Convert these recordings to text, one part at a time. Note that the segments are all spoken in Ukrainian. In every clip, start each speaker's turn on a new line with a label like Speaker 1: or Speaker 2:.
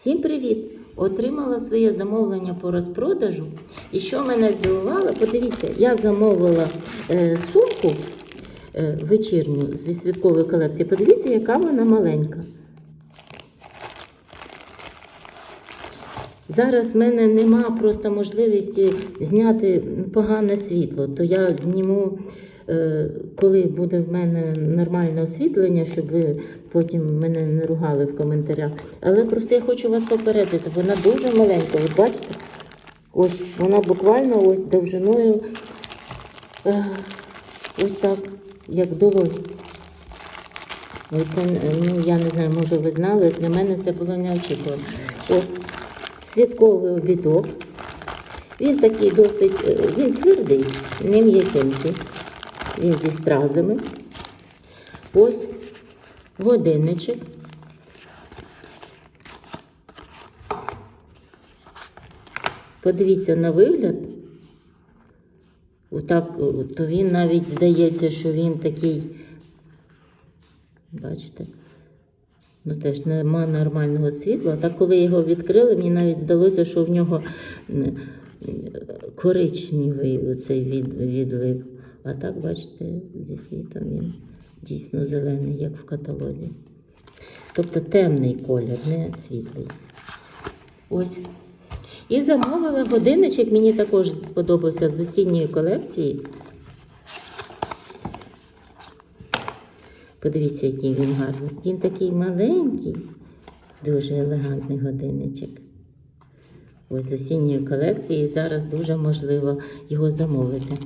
Speaker 1: Всім привіт! Отримала своє замовлення по розпродажу. І що мене здивувало, подивіться, я замовила е, сумку е, вечірню зі святкової колекції. Подивіться, яка вона маленька. Зараз в мене нема просто можливості зняти погане світло, то я зніму, коли буде в мене нормальне освітлення, щоб ви потім мене не ругали в коментарях. Але просто я хочу вас попередити, вона дуже маленька. Ви бачите? Ось вона буквально ось довжиною е, ось так, як долонь. Це, ну, я не знаю, може ви знали, для мене це було неочікувано. Ось святковий обідок. Він такий досить, е, він твердий, не м'якенький. Він зі стразами. Ось годинничок. Подивіться на вигляд. Отак, то він навіть здається, що він такий, бачите, ну теж нема нормального світла. Так коли його відкрили, мені навіть здалося, що в нього коричневий оцей від, відлив. А так, бачите, зі світом він дійсно зелений, як в каталозі. Тобто темний колір, не світлий. Ось. І замовила годинничок, мені також сподобався з осінньої колекції. Подивіться, який він гарний. Він такий маленький, дуже елегантний годинничок. Ось з осінньої колекції. І зараз дуже можливо його замовити.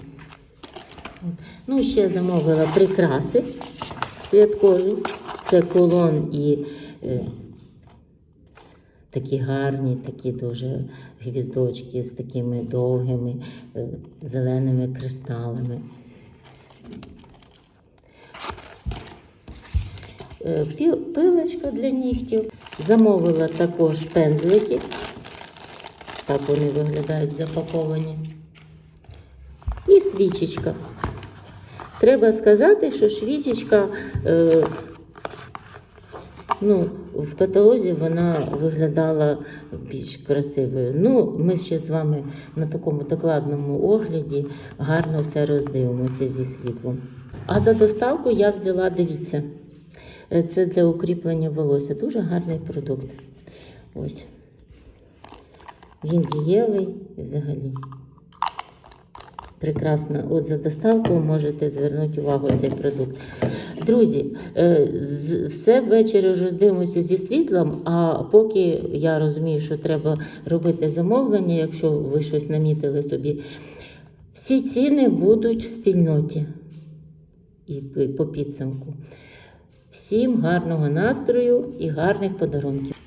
Speaker 1: Ну, ще замовила прикраси святкові. Це колон і е, такі гарні, такі дуже гвіздочки з такими довгими е, зеленими кристалами. Е, Пилочка для нігтів. Замовила також пензлики. Так вони виглядають запаковані. І свічечка. Треба сказати, що свічечка е, ну, в каталозі вона виглядала більш красивою. Ну, ми ще з вами на такому докладному огляді гарно все роздивимося зі світлом. А за доставку я взяла, дивіться, е, це для укріплення волосся. Дуже гарний продукт. Ось. Він дієвий взагалі. Прекрасно. От за доставку можете звернути увагу цей продукт. Друзі, е, все ввечері роздивимося зі світлом, а поки я розумію, що треба робити замовлення, якщо ви щось намітили собі, всі ціни будуть в спільноті і по підсумку. Всім гарного настрою і гарних подарунків.